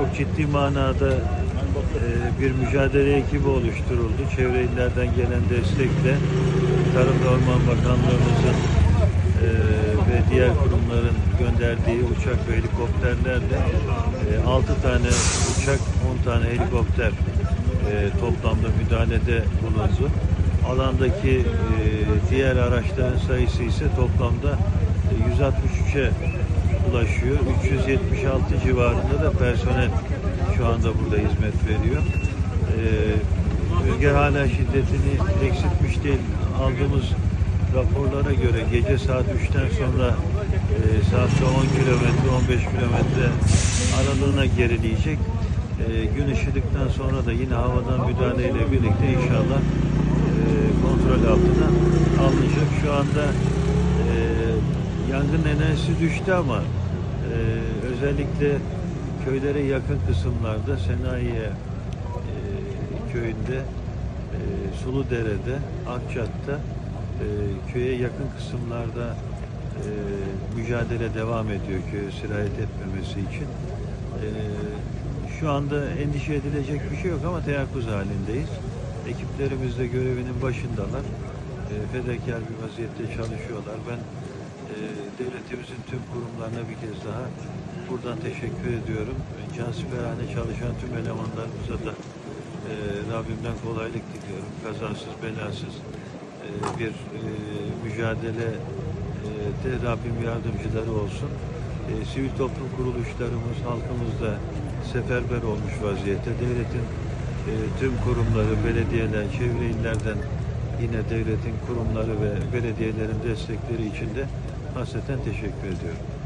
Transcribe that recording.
çok ciddi manada e, bir mücadele ekibi oluşturuldu. Çevre illerden gelen destekle Tarım ve Orman Bakanlığımızın e, ve diğer kurumların gönderdiği uçak ve helikopterlerle 6 tane uçak, 10 tane helikopter e, toplamda müdahalede bulundu. Alandaki e, diğer araçların sayısı ise toplamda e, 163'e ulaşıyor. 376 civarında da personel şu anda burada hizmet veriyor. Rüzgar hala şiddetini eksiltmiş değil. Aldığımız raporlara göre gece saat 3'ten sonra e, saatte 10 kilometre, 15 kilometre aralığına gerileyecek. E, gün ışıdıktan sonra da yine havadan müdahaleyle birlikte inşallah e, kontrol altına alınacak. Şu anda e, yangın enerjisi düştü ama özellikle köylere yakın kısımlarda Senayiye e, köyünde e, Suludere'de, Akçat'ta e, köye yakın kısımlarda e, mücadele devam ediyor köye sirayet etmemesi için. Şu anda endişe edilecek bir şey yok ama teyakkuz halindeyiz. Ekiplerimiz de görevinin başındalar. Fedakar bir vaziyette çalışıyorlar. Ben devletimizin tüm kurumlarına bir kez daha buradan teşekkür ediyorum. Cansiperhane çalışan tüm elemanlarımıza da e, Rabbimden kolaylık diliyorum. Kazasız belasız e, bir e, mücadele e, de Rabbim yardımcıları olsun. E, sivil toplum kuruluşlarımız, halkımız da seferber olmuş vaziyette. Devletin e, tüm kurumları, belediyeler, çevre illerden yine devletin kurumları ve belediyelerin destekleri için de hasreten teşekkür ediyorum.